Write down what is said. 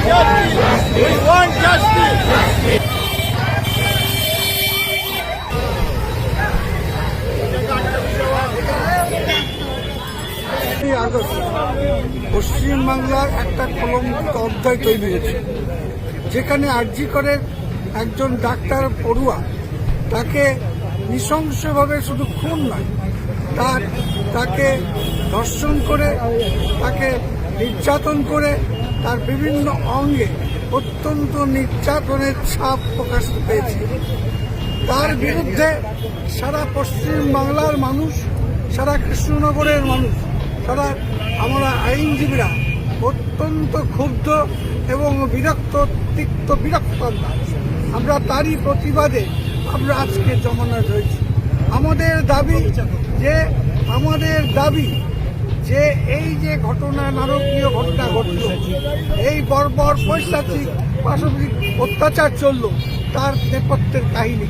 We want justice. পশ্চিমবাংলার একটা কলঙ্কিত অধ্যায় তৈরি হয়েছে, যেখানে আরজি করে একজন ডাক্তার পড়ুয়া তাকে নৃশংসভাবে শুধু খুন নয়, তার, তাকে ধর্ষণ করে, তাকে নির্যাতন করে তার বিভিন্ন অঙ্গে অত্যন্ত নির্যাতনের ছাপ প্রকাশ পেয়েছে তার বিরুদ্ধে সারা পশ্চিম বাংলার মানুষ, সারা কৃষ্ণনগরের মানুষ, সারা আমরা আইনজীবীরা অত্যন্ত ক্ষুব্ধ এবং বিরক্ত, তিক্ত বিরক্ত আমরা। তারই প্রতিবাদে আমরা আজকে জমানাত রয়েছি আমাদের দাবি যে, আমাদের দাবি যে এই যে ঘটনা নারকীয় ঘটনা ঘটল এই বর্বর পৈশাচিক পাশবিক অত্যাচার চলল তার নেপথ্যের কাহিনী